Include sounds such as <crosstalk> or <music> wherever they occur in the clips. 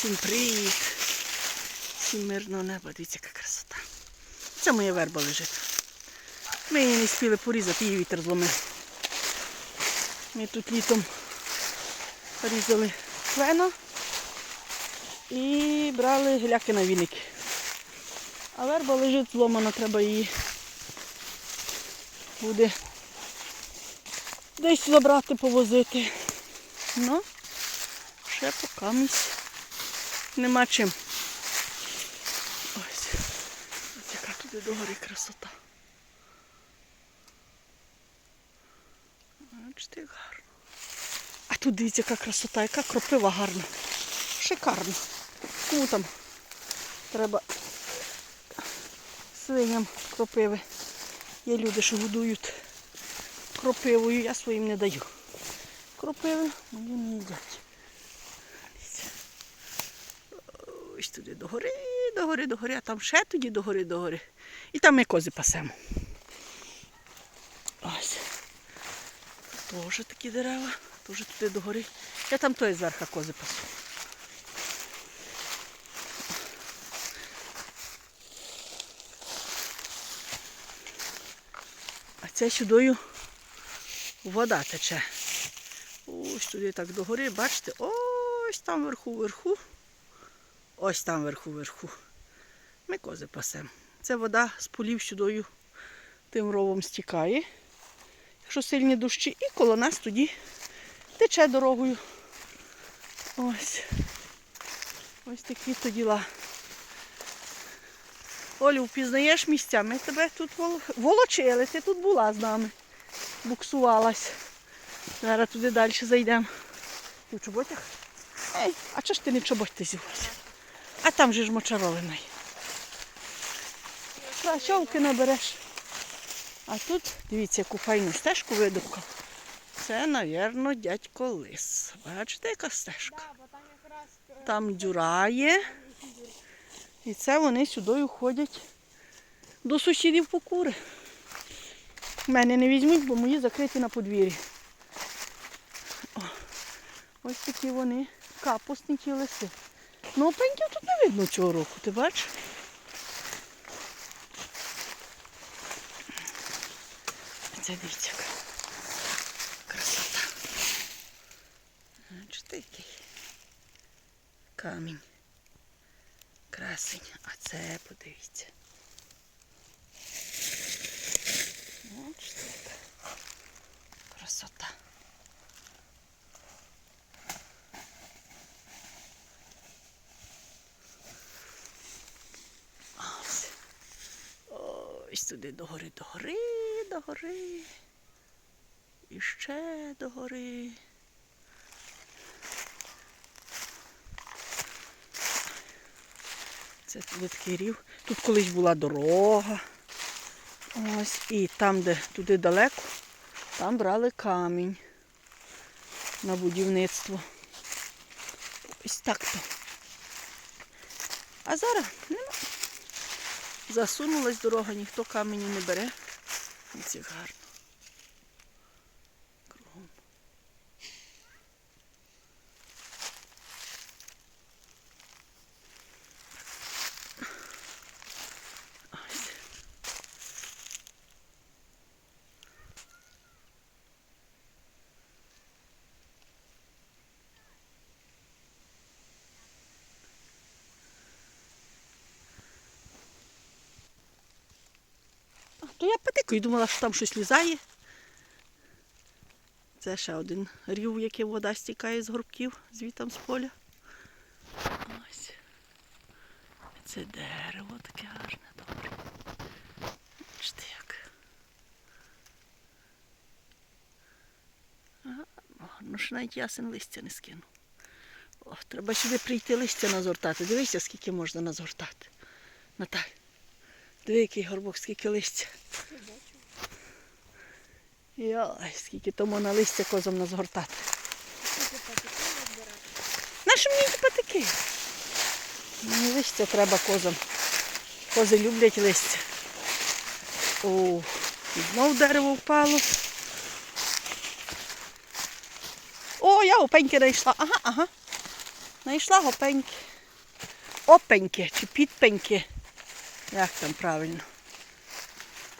Всім привіт. Всім мирного неба. Дивіться, яка красота. Це моя верба лежить. Ми її не спіли порізати, її вітер зломив. Ми тут літом різали клено і брали гіляки на віники. А верба лежить зломана, треба її буде десь забрати, повозити. Ну, ще поки місць нема чим. Ось. Ось яка туди догорі красота. Бачите, як гарно. А тут дивіться, яка красота, яка кропива гарна. Шикарно. Кому там треба свиням кропиви. Є люди, що годують кропивою, я своїм не даю. Кропиви мої не їдять. Ось туди догори, догори, догори, а там ще тоді догори, догори. І там ми кози пасемо. Ось. Теж такі дерева, теж туди догори. Я там той зверху кози пасу. А це сюдою вода тече. Ось туди так догори, бачите, ось там вверху, вверху. Ось там вверху, вверху. Ми кози пасемо. Це вода з полів сюдою тим ровом стікає. Якщо сильні дощі, і коло нас тоді тече дорогою. Ось. Ось такі то діла. Олю, впізнаєш місця? Ми тебе тут вол- волочили, ти тут була з нами. Буксувалась. Зараз туди далі зайдемо. Ти в чоботях? Ей, а чого ж ти не в чоботі зілася? А там же ж мочаровина є. Кращовки набереш. А тут, дивіться, яку файну стежку видобкав. Це, напевно, дядько лис. Бачите, яка стежка? Там дюра є. І це вони сюди ходять до сусідів по кури. Мене не візьмуть, бо мої закриті на подвір'ї. Ось такі вони капусні ті лиси. Ну, опеньків тут не видно цього року, ти бачиш? Це дивіться, красота. Бачите, який камінь. Красень. А це подивіться. Бачите, красота. Ось. Туди догори, догори, догори. І ще догори. Це туди рів. Тут колись була дорога. Ось. І там, де туди далеко, там брали камінь на будівництво. Ось так то. А зараз нема. Засунулась дорога, ніхто камені не бере. Ось гарно. То я потикаю, думала, що там щось лізає. Це ще один рів, який вода стікає з горбків, звітом з поля. Ось. Це дерево таке гарне, добре. Бачите як. Ага, ну ж навіть ясен листя не скину. О, треба сюди прийти листя назгортати. Дивися, скільки можна назгортати. Наталь. Диви, який горбок, скільки листя. Йой, скільки тому на листя козом назгортати. Наші мені ті патики. Мені листя треба козам. Кози люблять листя. О, знов дерево впало. О, я опеньки знайшла. Ага, ага. Знайшла гопеньки. Опеньки чи підпеньки. Як там правильно?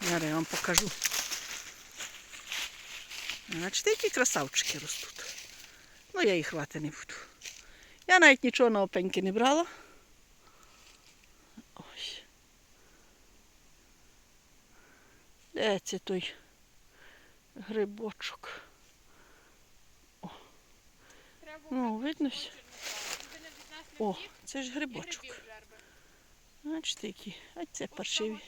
Зараз я вам покажу. Бачите, які красавчики ростуть. Ну, я їх рвати не буду. Я навіть нічого на опеньки не брала. Ось. Де це той грибочок? Треба Ну, видно О, це ж грибочок. Бачите, які. А це паршиві.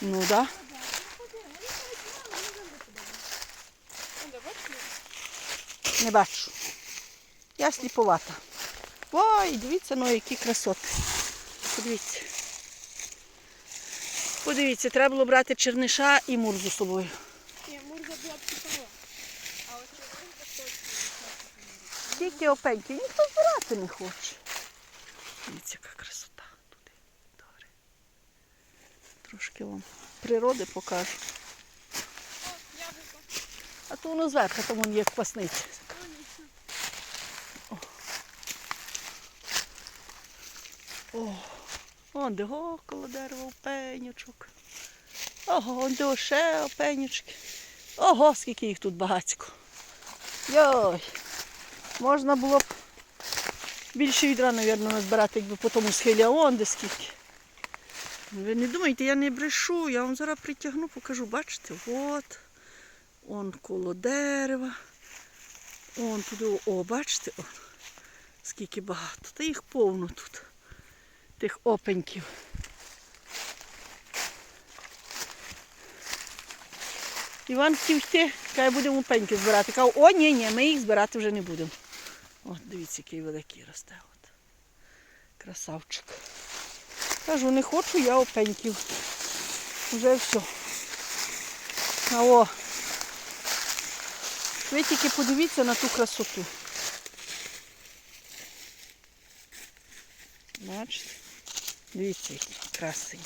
Ну. Да. Не бачу. Я сліповата. Ой, дивіться, ну які красоти. Подивіться. Подивіться, треба було брати черниша і мурзу з собою. Ні, мурза була б цікава. А от червонка точно. Тільки опеньки, ніхто збирати не хоче. Дивіться, яка красота туди. Добре. Трошки вам природи покажу. А то воно зверху, там вон є квасниця. О, он де го, коло дерева опенючок. Ого, он де ще опенючки. Ого, скільки їх тут багатько. Йой. Можна було б більше відра, мабуть, назбирати, якби по тому схилі, а он де скільки. Ви не думайте, я не брешу, я вам зараз притягну, покажу, бачите, от. Он коло дерева. Он туди, о, бачите, о, скільки багато. Та їх повно тут тих опеньків. Іван хотів йти, каже, будемо опеньки збирати. Каже, о, ні, ні, ми їх збирати вже не будемо. От, дивіться, який великий росте. От. Красавчик. Кажу, не хочу я опеньків. Вже все. А о. Ви тільки подивіться на ту красоту. Бачите? Дивіться, які красиві.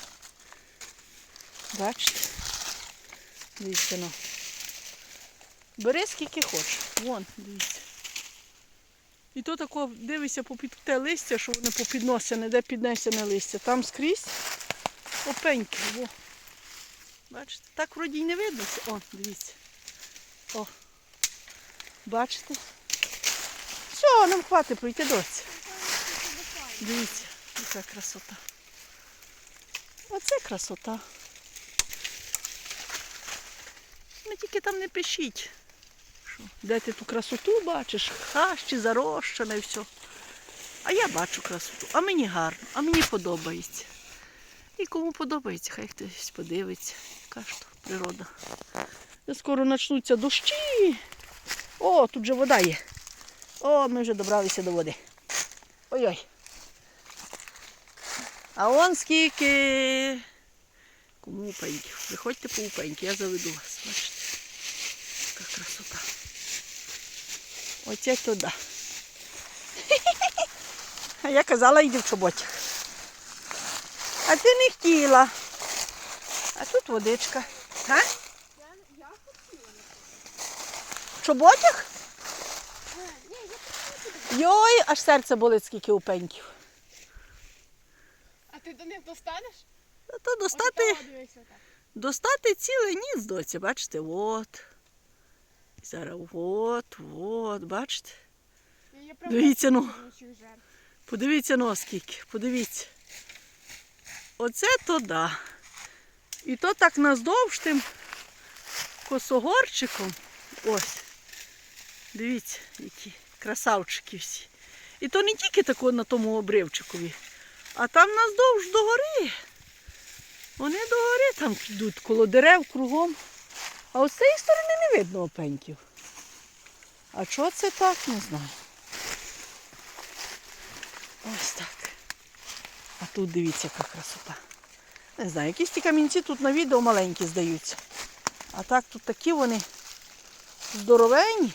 Бачите? Дивіться, ну. Бери скільки хочеш. Вон, дивіться. І то тако дивися попід те листя, що воно попідносяне, де піднесене листя. Там скрізь опеньки. Во. Бачите? Так вроді й не видно. О, дивіться. О. Бачите? Все, нам хватить пройти доці. Дивіться, яка красота. Оце красота. Ну тільки там не пишіть. Що, де ти ту красоту бачиш? Хащі, зарощане і все. А я бачу красоту. А мені гарно, а мені подобається. І кому подобається, хай хтось подивиться. Яка ж то природа. Де скоро почнуться дощі. О, тут же вода є. О, ми вже добралися до води. Ой-ой. А он скільки. Кому упеньків? Приходьте по упеньки, я заведу вас. Бачите? Яка красота. Оце туди. <laughs> А я казала, йди в чоботях. А ти не хотіла. А тут водичка. А? Я, хотіла. В чоботях? Йой, аж серце болить, скільки упеньків. А ти до них достанеш? Та То достати. Достати ціле ніц доці, бачите, от. Зараз от, от, бачите. Дивіться, ну. Подивіться ну скільки, подивіться. Оце то да. І то так наздовж тим косогорчиком. Ось. Дивіться, які красавчики всі. І то не тільки тако на тому обривчикові, а там наздовж до гори. Вони до гори там йдуть, коло дерев кругом. А з цієї сторони не видно опеньків. А чого це так, не знаю. Ось так. А тут дивіться, яка красота. Не знаю, якісь ті камінці тут на відео маленькі здаються. А так тут такі вони здоровенні.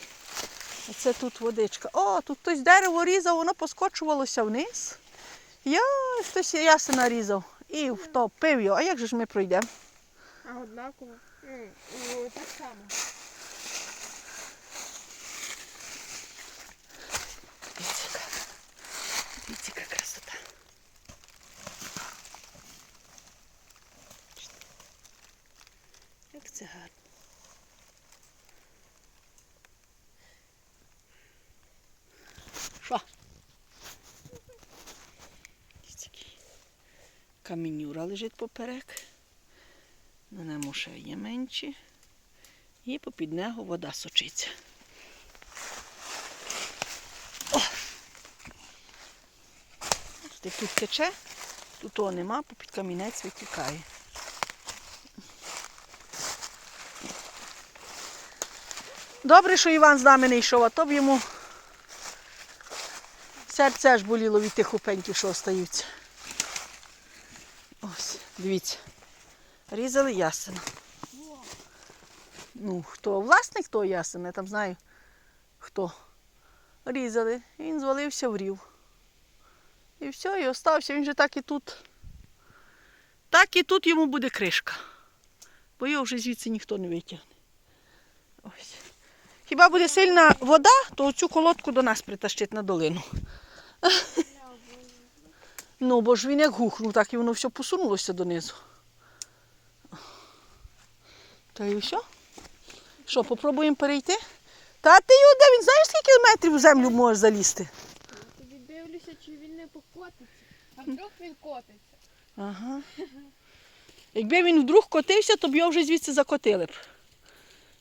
Оце тут водичка. О, тут хтось дерево різав, воно поскочувалося вниз. Я хтось ясена різав і втопив його. А як же ж ми пройдемо? А однаково. Так само. Яка. Дивіться, красота. Як це гарно. Що? Камінюра лежить поперек. На ньому ще є менші. І попід нього вода сочиться. Бачите, Тут тече, тут того нема, попід камінець витікає. Добре, що Іван з нами не йшов, а то б йому серце аж боліло від тих опеньків, що остаються. Ось, дивіться. Різали ясена. Ну, хто власник того ясена, я там знаю хто. Різали. І він звалився в рів. І все, і остався. Він же так і тут. Так і тут йому буде кришка. Бо його вже звідси ніхто не витягне. Ось. Хіба буде сильна вода, то цю колодку до нас притащить на долину. <laughs> Ну, бо ж він як гухнув, так і воно все посунулося донизу. Та і все. Що, попробуємо перейти? Та ти його де він знаєш, скільки метрів в землю можеш залізти? Тобі дивлюся, чи він не покотиться. А вдруг він котиться. Ага. Якби він вдруг котився, то б його вже звідси закотили б.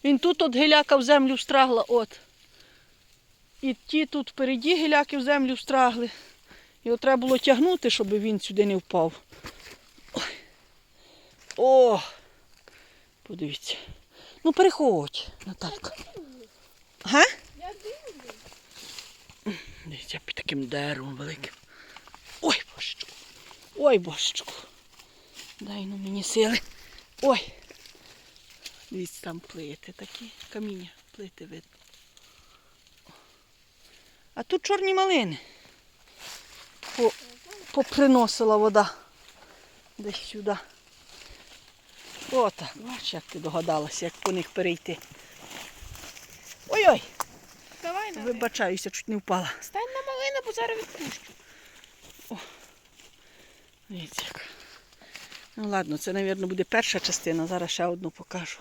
Він тут от геляка в землю встрагла, от. І ті тут впереді геляки в землю встрагли. Його треба було тягнути, щоб він сюди не впав. Ой. О! Подивіться. Ну переходь, Наталька. Га? Я дивлюсь. Дивіться, під таким деревом великим. Ой, божечку. Ой, божечку. Дай ну мені сили. Ой. Дивіться, там плити такі. Каміння, плити видно. А тут чорні малини. По, поприносила вода. Десь сюди. Отак, бач, як ти догадалася, як по них перейти. Ой-ой, Давай на вибачаюся, чуть не впала. Стань на малину, бо зараз відпущу. Дивіться як. Ну ладно, це, мабуть, буде перша частина, зараз ще одну покажу.